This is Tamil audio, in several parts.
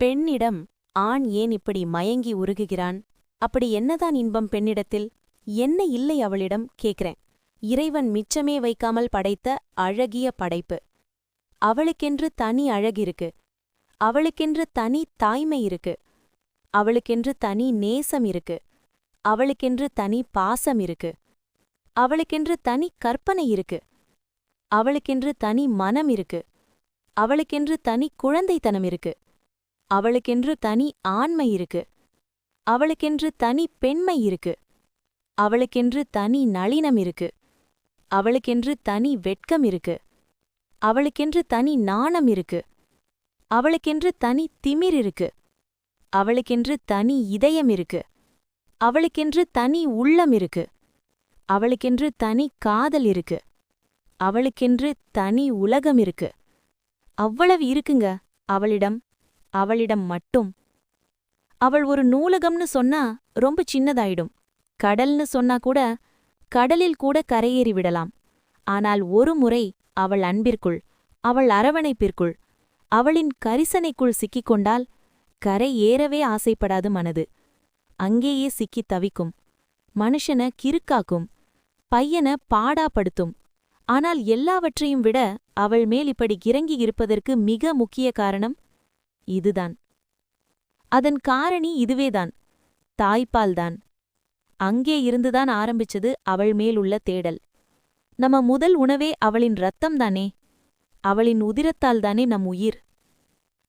பெண்ணிடம் ஆண் ஏன் இப்படி மயங்கி உருகுகிறான்? அப்படி என்னதான் இன்பம் பெண்ணிடத்தில்? என்ன இல்லை அவளிடம்? கேக்குறேன் இறைவன் மிச்சமே வைக்காமல் படைத்த அழகிய படைப்பு. அவளுக்கென்று தனி அழகிருக்கு அவளுக்கென்று தனி தாய்மை இருக்கு. அவளுக்கென்று தனி நேசம் இருக்கு. அவளுக்கென்று தனி பாசம் இருக்கு. அவளுக்கென்று தனி கற்பனை இருக்கு. அவளுக்கென்று தனி மனம் இருக்கு. அவளுக்கென்று தனி குழந்தைத்தனம் இருக்கு. அவளுக்கென்று தனி ஆண்மை இருக்கு அவளுக்கென்று தனி பெண்மை இருக்கு அவளுக்கென்று தனி நளினம் இருக்கு அவளுக்கென்று தனி வெட்கம் இருக்கு அவளுக்கென்று தனி நாணம் இருக்கு அவளுக்கென்று தனி திமிர் இருக்கு அவளுக்கென்று தனி இதயம் இருக்கு அவளுக்கென்று தனி உள்ளம் இருக்கு அவளுக்கென்று தனி காதல் இருக்கு அவளுக்கென்று தனி உலகம் இருக்கு அவ்வளவு இருக்குங்க அவளிடம் அவளிடம் மட்டும். அவள் ஒரு நூலகம்னு சொன்னா ரொம்ப சின்னதாயிடும். கடல்னு சொன்னா கூட கடலில் கூட கரையேறி விடலாம். ஆனால் ஒரு முறை அவள் அன்பிற்குள் அவள் அரவணைப்பிற்குள் அவளின் கரிசனைக்குள் சிக்கிக் கொண்டால் கரை ஏறவே ஆசைப்படாது மனது. அங்கேயே சிக்கித் தவிக்கும். மனுஷன கிறுக்காக்கும். பையன பாடாப்படுத்தும். ஆனால் எல்லாவற்றையும் விட அவள் மேல் இப்படி கிறங்கி இருப்பதற்கு மிக முக்கிய காரணம் இதுதான். அதன் காரணி இதுவேதான். தாய்ப்பால்தான். அங்கே இருந்துதான் ஆரம்பிச்சது அவள் மேலுள்ள தேடல். நம்ம முதல் உணவே அவளின் ரத்தம்தானே அவளின் உதிரத்தால்தானே நம் உயிர்?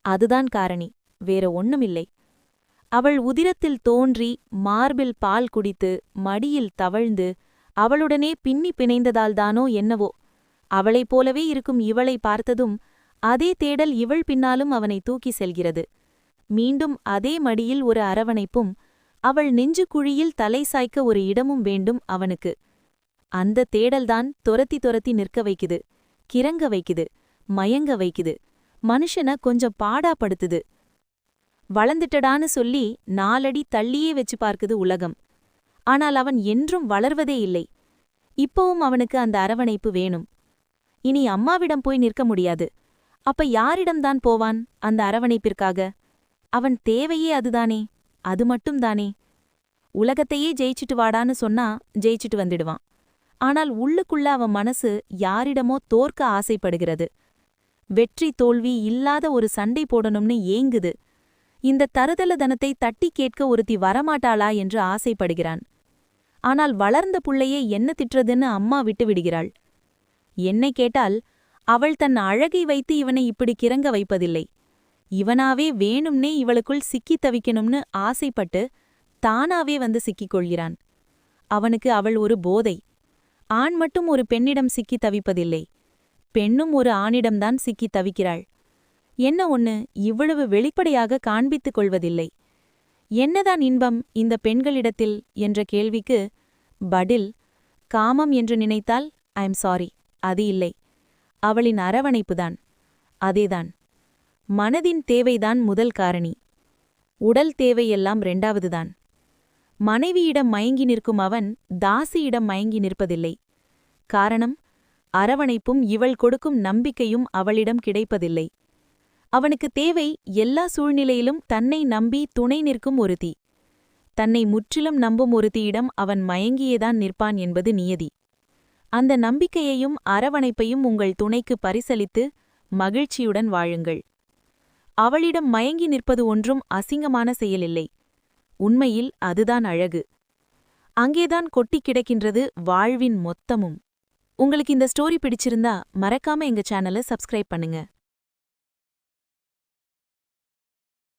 அதுதான் காரணி. வேற ஒண்ணுமில்லை. அவள் உதிரத்தில் தோன்றி மார்பில் பால் குடித்து மடியில் தவழ்ந்து அவளுடனே பின்னி பிணைந்ததால்தானோ என்னவோ? அவளைப் போலவே இருக்கும் இவளை பார்த்ததும் அதே தேடல் இவள் பின்னாலும் அவனை தூக்கி செல்கிறது. மீண்டும் அதே மடியில் ஒரு அரவணைப்பும் அவள் நெஞ்சு குழியில் தலை சாய்க்க ஒரு இடமும் வேண்டும் அவனுக்கு. அந்த தேடல்தான் துரத்தி துரத்தி நிற்க வைக்குது கிறங்க வைக்குது மயங்க வைக்குது மனுஷன கொஞ்சம் பாடாப்படுத்துது. வளர்ந்துட்டடான்னு சொல்லி நாலடி தள்ளியே வச்சு பார்க்குது உலகம். ஆனால் அவன் என்றும் வளர்வதே இல்லை. இப்பவும் அவனுக்கு அந்த அரவணைப்பு வேணும். இனி அம்மாவிடம் போய் நிற்க முடியாது. அப்ப யாரிடம்தான் போவான் அந்த அரவணைப்பிற்காக? அவன் தேவையே அதுதானே அது மட்டும்தானே? உலகத்தையே ஜெயிச்சிட்டு வாடான்னு சொன்னா ஜெயிச்சிட்டு வந்துடுவான். ஆனால் உள்ளுக்குள்ள அவன் மனசு யாரிடமோ தோற்க ஆசைப்படுகிறது. வெற்றி தோல்வி இல்லாத ஒரு சண்டை போடணும்னு ஏங்குது. இந்த தருதல தனத்தை தட்டி கேட்க ஒருத்தி வரமாட்டாளா என்று ஆசைப்படுகிறான். ஆனால் வளர்ந்த புள்ளையே என்ன திட்டுறதுன்னு அம்மா விட்டு விடுகிறாள். என்னை கேட்டால் அவள் தன் அழகை வைத்து இவனை இப்படி கிறங்க வைப்பதில்லை. இவனாவே வேணும்னே இவளுக்குள் சிக்கித் தவிக்கணும்னு ஆசைப்பட்டு தானாவே வந்து சிக்கிக் கொள்கிறான். அவனுக்கு அவள் ஒரு போதை. ஆண் மட்டும் ஒரு பெண்ணிடம் சிக்கித் தவிப்பதில்லை. பெண்ணும் ஒரு ஆணிடம்தான் சிக்கித் தவிக்கிறாள். என்ன ஒண்ணு இவ்வளவு வெளிப்படையாக காண்பித்துக் கொள்வதில்லை. என்னதான் இன்பம் இந்த பெண்களிடத்தில் என்ற கேள்விக்கு பதில் காமம் என்று நினைத்தால் ஐ எம் சாரி அது இல்லை. அவளின் அரவணைப்புதான். அதேதான். மனதின் தேவைதான் முதல் காரணி. உடல் தேவையெல்லாம் ரெண்டாவதுதான் மனைவியிடம் மயங்கி நிற்கும் அவன் தாசியிடம் மயங்கி நிற்பதில்லை. காரணம் அரவணைப்பும் இவள் கொடுக்கும் நம்பிக்கையும் அவளிடம் கிடைப்பதில்லை. அவனுக்கு தேவை எல்லா சூழ்நிலையிலும் தன்னை நம்பி துணை நிற்கும் ஒருத்தி. தன்னை முற்றிலும் நம்பும் ஒருத்தியிடம் அவன் மயங்கியேதான் நிற்பான் என்பது நியதி. அந்த நம்பிக்கையையும் அரவணைப்பையும் உங்கள் துணைக்கு பரிசளித்து மகிழ்ச்சியுடன் வாழுங்கள். அவளிடம் மயங்கி நிற்பது ஒன்றும் அசிங்கமான செயலில்லை. உண்மையில் அதுதான் அழகு. அங்கேதான் கொட்டிக் கிடக்கின்றது வாழ்வின் மொத்தமும். உங்களுக்கு இந்த ஸ்டோரி பிடிச்சிருந்தா மறக்காம எங்க சேனலை சப்ஸ்கிரைப் பண்ணுங்க.